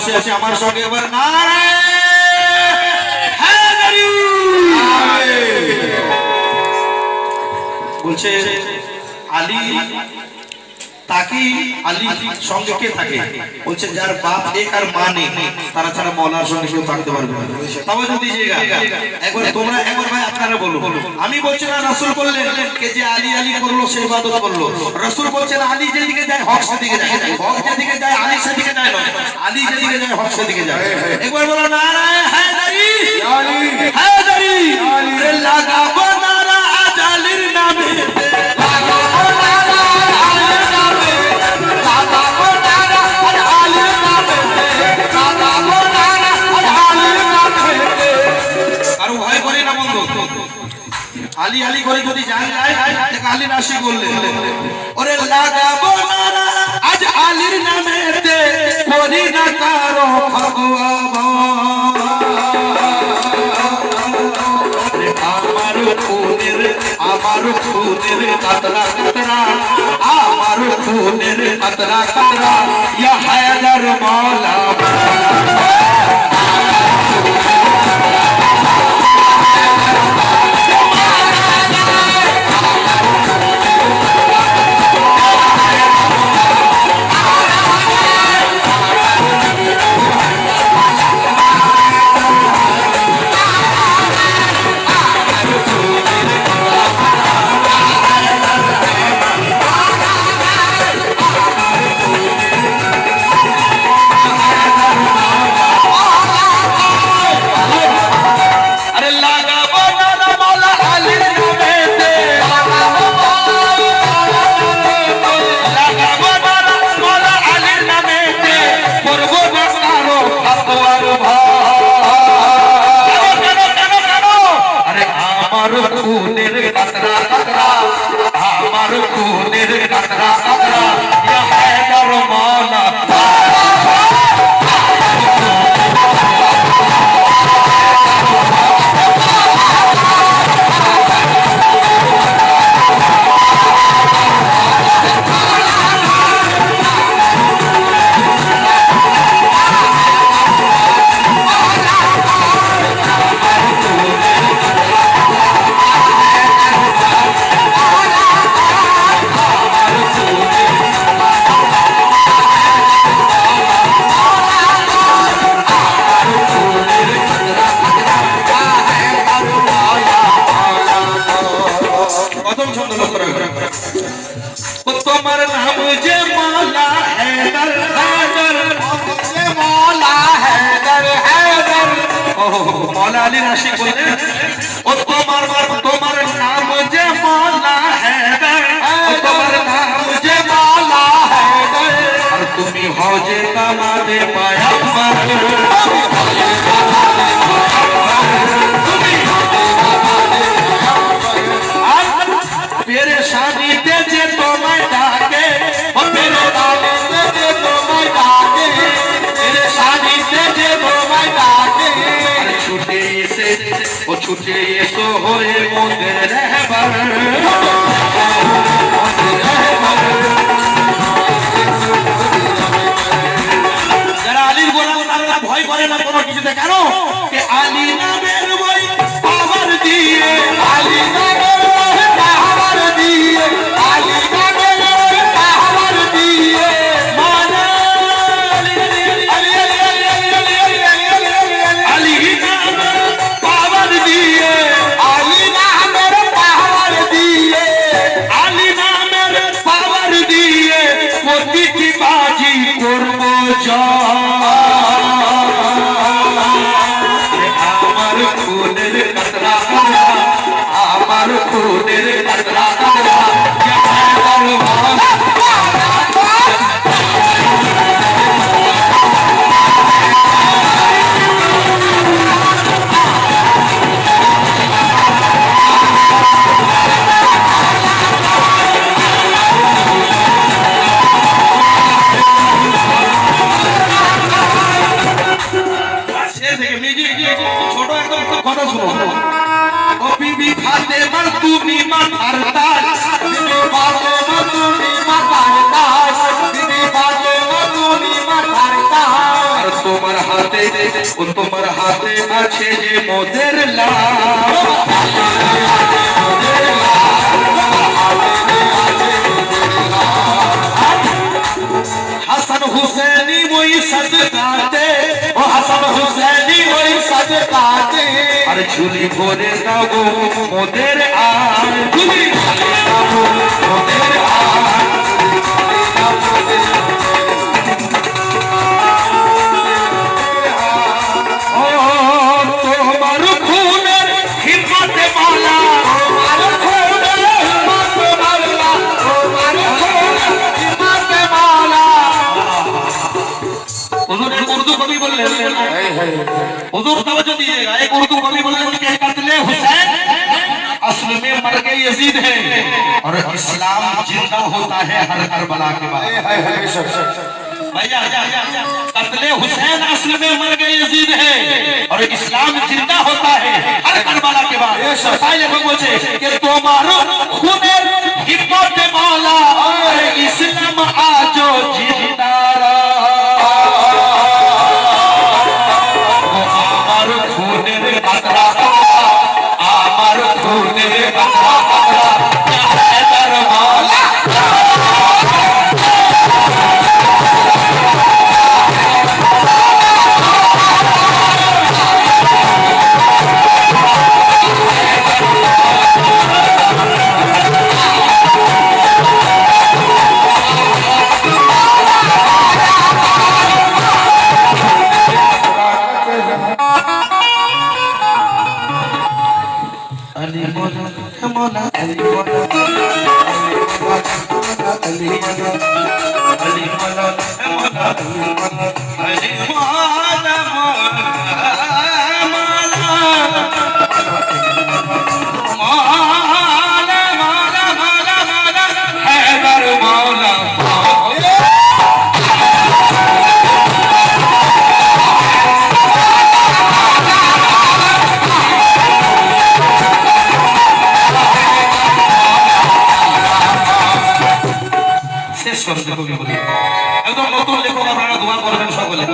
বসে আছে আমার সঙ্গে এবার। বলছে আলী তাকে আলী সঙ্গে কে থাকে? বলছে যার বাপ এক আর মা নেই তারা ছাড়া মলার সঙ্গে কেউ থাকতে পারবে না। তবে যদি একবার তোমরা একবার ভাই আপনারা বলো আমি বলছি না রাসূল বললেন কে যে আলী আলী করল সেই ইবাদত করল। রাসূল বলছেন আলী যেদিকে যায় হক সেদিকে যায়। হক যেদিকে যায় আলী সেদিকে যায় না আলী যেদিকে যায় হক সেদিকে যায়। একবার বলো নারায়ণ হায়দারি হায়দারি লাগাবো রাশি করলেন ওরে লাগাবো আজ আলীর নামেতে করি আমার খুনের কাতরা কাতরা, আমার খুনের কাতরা কাতরা, ইয়া হায়দার মাওলা খুনের কাতরা কাতরা আমার খুনের কাতরা কাতরা ইয়া হায়দার মাওলা প্রথম ছন্দ লক্ষ্য রাখবেন ও তোমার নাম যে মালা হায়দার হায়দার যে মালা হায়দার হায়দার ও মালা আলী রাশি কইলেন ও তোমার তোমার নাম যে মালা হায়দার ও তোমার নাম যে মালা হায়দার আর তুমি হও যে কামাতে পায়াম্বার উঠে সোহরে মোদের রহবার ছোট একদম কথা শুনো। বিবি ফাতেমার তুমি মাথার তাজ বিবি ফাতেমার তুমি মাথার তাজ বিবি ফাতেমার তুমি মাথার তাজ তোমার হাতে, ও তোমার হাতে আছে যে মোদের লাভ আর ঝুলি ভরে গো মোদের আর। ঝুলি ভরে গো মোদের আর। हुजूर तवज्जो दीजिएगा। एक उर्दू कवि बोल रहे हैं कि कत्ले हुसैन असल में मर गए यजीद है। और इस्लाम ज़िंदा होता है हर करबला के बाद। भैया कत्ले हुसैन असल में मर गए यजीद है। और इस्लाम ज़िंदा होता है हर करबला के बाद। पहले को कि तुम्हारो खून हिम्मत मौला और इस्लाम आजो ज़िंदा শেষ করে দেবো কি বলি। একদম নতুন লেখক আপনারা দোয়া করবেন সকলে।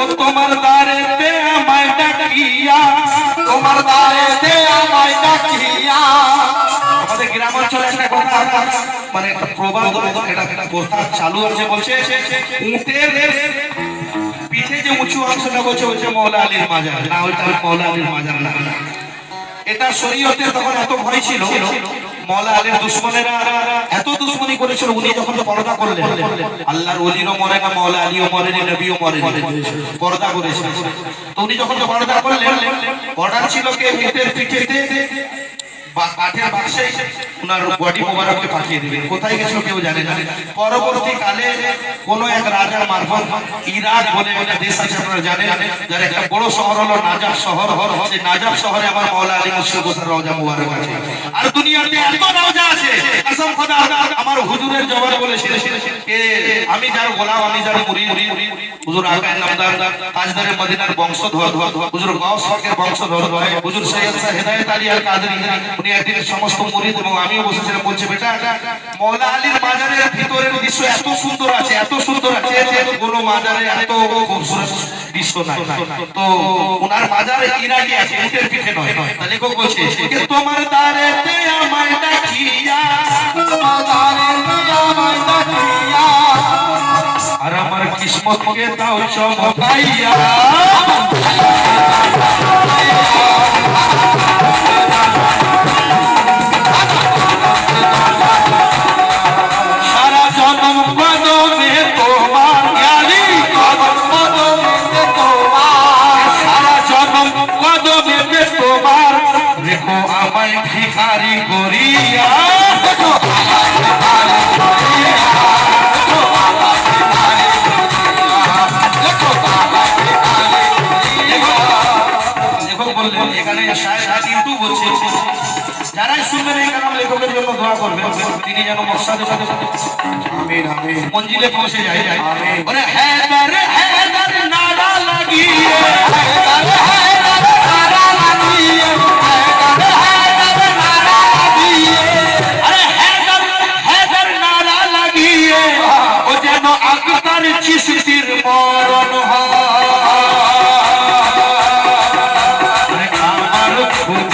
ও তোমার দ্বারেতে আমায় ডাকিয়া, তোমার দ্বারেতে আমায় ডাকিয়া। আমাদের গ্রাম অঞ্চলে একটা কথা মানে একটা প্রবাদ এটা একটা কথা চালু আছে, বলছে, উটের পিঠে যে উঁচু অংশটা বলছে হচ্ছে মৌলা আলীর মাজার। না, ওইটা মৌলা আলীর মাজার না। এটা শরীয়তের তখন এত ভয় ছিল মৌলা আলীর দুশ্মনেরা এত দুশ্মনী করেছিল, উনি যখন পর্দা করলেন, আল্লাহর ওলিরও মরে না, মলা আলীও মরেনি, নবীও মরেনি, পর্দা করেছিল তো উনি যখন পর্দা করলেন, অর্ডার ছিল কে? উটের পিঠেতে। কাঠের বাক্সে ওনার বডি মোবারককে পাঠিয়ে দিবেন কোথায় গেছিল কেউ জানে না। পরবর্তীকালে কোন এক রাজার মারফত ইরাক বলে একটা দেশ আছে, আপনারা জানেন, যার একটা বড় শহর হলো নাজাফ শহর। সেই নাজাফ শহরে আমার মাওলা আলী মুর্শিদ হোসেন রওজা মুবারক আছে। আর দুনিয়াতে এত রওজা আছে, কসম খোদা, আমার হুজুরের জবান বলেছিল যে আমি যার গোলাম, আমি যার মুরিদ। হুজুর আকায় নামদার তাজদারে মদিনার বংশধর। হুজুর গাউস পাকের বংশধর। হুজুর সৈয়দ শাহ হেদায়েত আলী আল কাদরি। সমস্ত এবং আমিও বসেছিলাম, বলছে, বেটা মৌলা আলীর মাজারের ভিতরের দৃশ্য এত সুন্দর আছে, এত সুন্দর আছে কোনো মাজারে এত খুবসুরত তো ওনার আছে তোমার ডাকিয়া আর আমার কিসমতকে করিয়া। লেখক বললেন এখানে কিন্তু বলছে যারাই শুনবেন এই কালাম লেখকের জন্য দোয়া করবেন তিনি যেন মকসাদে সাথে মঞ্জিলে পৌঁছে যায়। হায়দার হায়দার লাগিয়ে। জানি চিস্তির মরণ হয়। আমার খুব